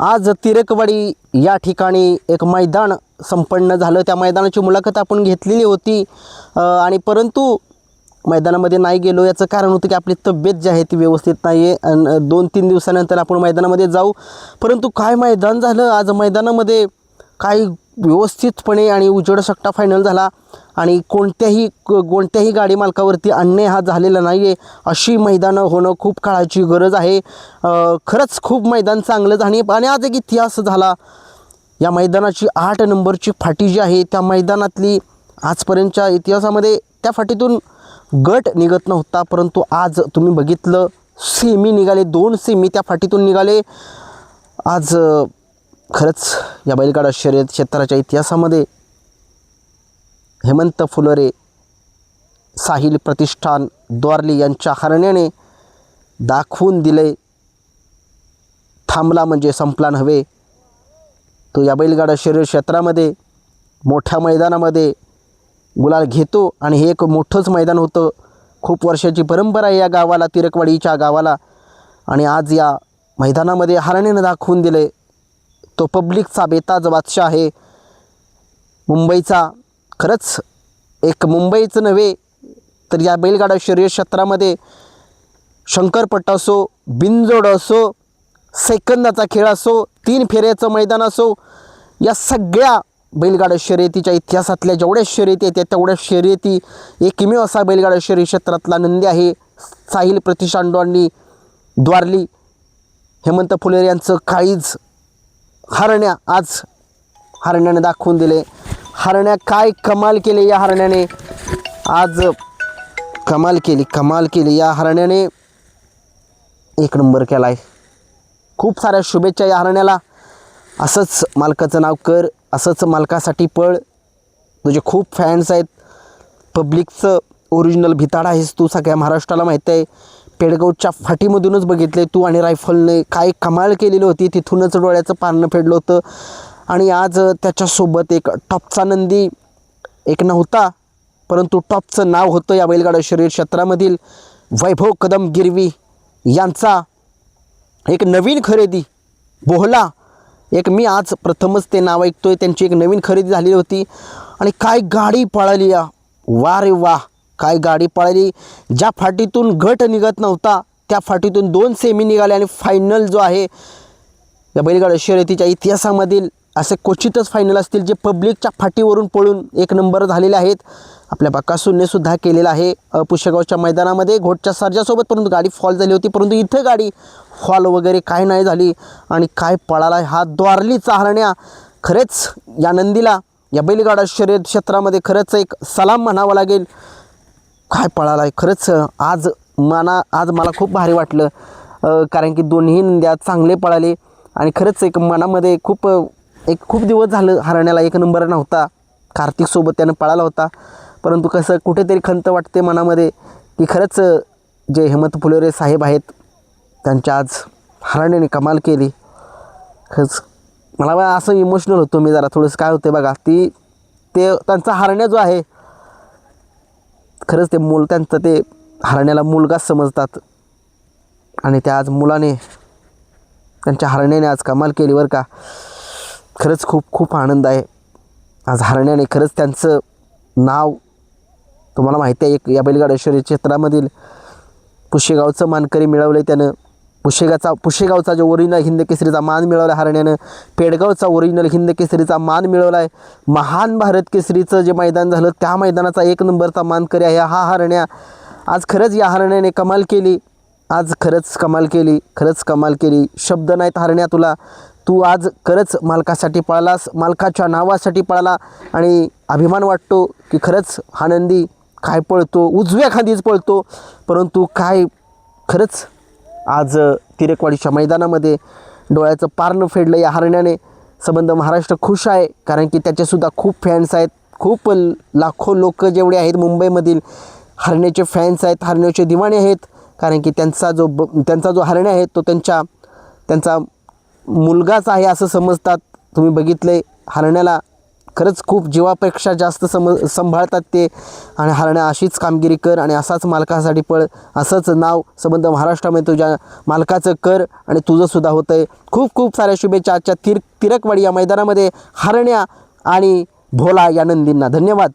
आज तिरकवाडी या ठिकाणी एक मैदान संपन्न झालं. त्या मैदानाची मुलाखत आपण घेतलेली होती. आणि परंतु मैदानामध्ये नाही गेलो. याचं कारण होतं की आपली तब्येत जी आहे ती व्यवस्थित नाही आहे आणि दोन तीन दिवसानंतर आपण मैदानामध्ये जाऊ. परंतु काय मैदान झालं? आज मैदानामध्ये काही व्यवस्थितपणे आणि उजेड सट्टा फायनल झाला. आणि कोणत्याही क- कोणत्याही गाडी मालकावरती अन्याय हा झालेला नाही आहे अशी मैदानं होणं खूप काळाची गरज आहे. खरंच खूप मैदान चांगलं झाली आणि आज एक इतिहास झाला. या मैदानाची आठ नंबरची फाटी जी आहे त्या मैदानातली आजपर्यंतच्या इतिहासामध्ये त्या फाटीतून गट निघत नव्हता परंतु आज तुम्ही बघितलं सेमी निघाले दोन सेमी त्या फाटीतून निघाले. आज खरंच या बैलगाडा शर्यत क्षेत्राच्या इतिहासामध्ये हेमंत फुलरे साहिल प्रतिष्ठान द्वारली यांच्या हरण्याने दाखवून दिले. थांबला म्हणजे संपला नव्हे. तो या बैलगाडा शरीर क्षेत्रामध्ये मोठ्या मैदानामध्ये गुलाल घेतो आणि हे एक मोठंच मैदान होतं. खूप वर्षाची परंपरा आहे या गावाला तिरकवाडीच्या गावाला. आणि आज या मैदानामध्ये हरण्यानं दाखवून दिले. तो पब्लिकचा बेताज बादशाह आहे. मुंबईचा खरंच एक मुंबईचं नव्हे तर या बैलगाडा शर्यत क्षेत्रामध्ये शंकरपट्ट असो बिनजोड असो सेकंदाचा खेळ असो तीन फेऱ्याचं मैदान असो या सगळ्या बैलगाडा शर्यतीच्या इतिहासातल्या जेवढ्या शर्यती आहेत तेवढ्या शर्यती एकमेव असा बैलगाडा शर्यत क्षेत्रातला नंदी आहे. साहिल प्रतिष्ठानडॉंनी द्वारली हेमंत फुलेर यांचं काळीज हरण्या आज हरण्याने दाखवून दिले. हरण्या काय कमाल केले या हरण्याने. आज कमाल केली कमाल केली या हरण्याने. एक नंबर केला आहे खूप साऱ्या शुभेच्छा या हरण्याला. असंच मालकाचं नाव कर असंच मालकासाठी पळ. तुझे खूप फॅन्स आहेत. पब्लिकचं ओरिजिनल भिताडा आहेस तू सगळ्या महाराष्ट्राला माहीत आहे. पेडगावच्या फाटीमधूनच बघितले तू आणि रायफलने काय कमाल केलेली होती. तिथूनच डोळ्याचं पारणं फेडलं होतं. आणि आज त्याच्यासोबत एक टॉपचा नंदी एक नव्हता परंतु टॉपचं नाव होतं या बैलगाडा शरीर क्षेत्रामधील वैभव कदम गिरवी यांचा. एक नवीन खरेदी बोहला. एक मी आज प्रथमच ते नाव ऐकतोय त्यांची एक नवीन खरेदी झालेली होती. आणि काय गाडी पळाली या. वा रे वा. काय गाडी पळाली ज्या फाटीतून गट निघत नव्हता त्या फाटीतून दोन सेमी निघाले आणि फायनल जो आहे या बैलगाडा शर्यतीच्या इतिहासामधील असे क्वचितच फायनल असतील जे पब्लिकच्या फाटीवरून पळून एक नंबर झालेले आहेत. आपल्या बाकासूरने सुद्धा केलेला आहे. पुष्यगावच्या मैदानामध्ये घोटच्या सर्जासोबत परंतु गाडी फॉल झाली होती परंतु इथं गाडी फॉल वगैरे काय नाही झाली. आणि काय पळाला हा द्वारली हरण्या खरेच या नंदीला या बैलगाडा शर्यत क्षेत्रामध्ये खरंच एक सलाम म्हणावा लागेल. काय पळाला आहे खरंच आज मना आज मला खूप भारी वाटलं कारण की दोन्ही नंद्या चांगले पळाले आणि खरंच एक मनामध्ये खूप एक खूप दिवस झालं हरण्याला एक नंबर नव्हता. कार्तिकसोबत त्यानं पळाला होता. परंतु कसं कुठेतरी खंत वाटते मनामध्ये की खरंच जे हेमंत फुलेरे साहेब आहेत त्यांच्या आज हरण्याने कमाल केली. खरंच मला असं इमोशनल होतो मी जरा. थोडंसं काय होते बघा ती ते त्यांचा हरण्या जो आहे खरंच ते मूल त्यांचं ते हरण्याला मुलगाच समजतात. आणि त्या आज मुलाने त्यांच्या हरण्याने आज कमाल केली बरं का. खरंच खूप खूप आनंद आहे. आज हरण्याने खरंच त्यांचं नाव तुम्हाला माहिती आहे एक या बैलगाडेश्वरी क्षेत्रामधील पुशेगावचं मानकरी मिळवलं आहे त्यानं. पुशेगाचा पुशेगावचा जो ओरिजिनल हिंद केसरीचा मान मिळवला आहे हरण्यानं पेडगावचा ओरिजिनल हिंद केसरीचा मान मिळवला आहे महान भारत केसरीचं जे मैदान झालं त्या मैदानाचा एक नंबरचा मानकरी आहे हा हरण्या. आज खरंच या हरण्याने कमाल केली. आज खरंच कमाल केली. खरंच कमाल केली. शब्द नाहीत हरण्या तुला. तू आज खरंच मालकासाठी पळालास मालकाच्या नावासाठी पळाला. आणि अभिमान वाटतो की खरंच हा नंदी काय पळतो? उजव्या खांदीच पळतो. परंतु काय खरंच आज तिरेकवाडीच्या मैदानामध्ये डोळ्याचं पारणं फेडलं या हरण्याने. संबंध महाराष्ट्र खुश आहे कारण की त्याचेसुद्धा खूप फॅन्स आहेत. खूप लाखो लोक जेवढे आहेत मुंबईमधील हरण्याचे फॅन्स आहेत हरण्याचे दिवाणे आहेत. कारण की त्यांचा जो ब त्यांचा जो हरण्या आहे तो त्यांच्या त्यांचा मुलगाच आहे असं समजतात. तुम्ही बघितलं आहे हरण्याला खरंच खूप जीवापेक्षा जास्त सम सांभाळतात ते. आणि हरण्या अशीच कामगिरी कर आणि असाच मालकासाठी पळ. असंच नाव संबंध महाराष्ट्रामध्ये तुझ्या मालकाचं कर आणि तुझंसुद्धा होतं आहे खूप खूप साऱ्या शुभेच्छा आजच्या तिर तिरकवाडी या मैदानामध्ये. हरण्या आणि भोला या नंदींना. धन्यवाद.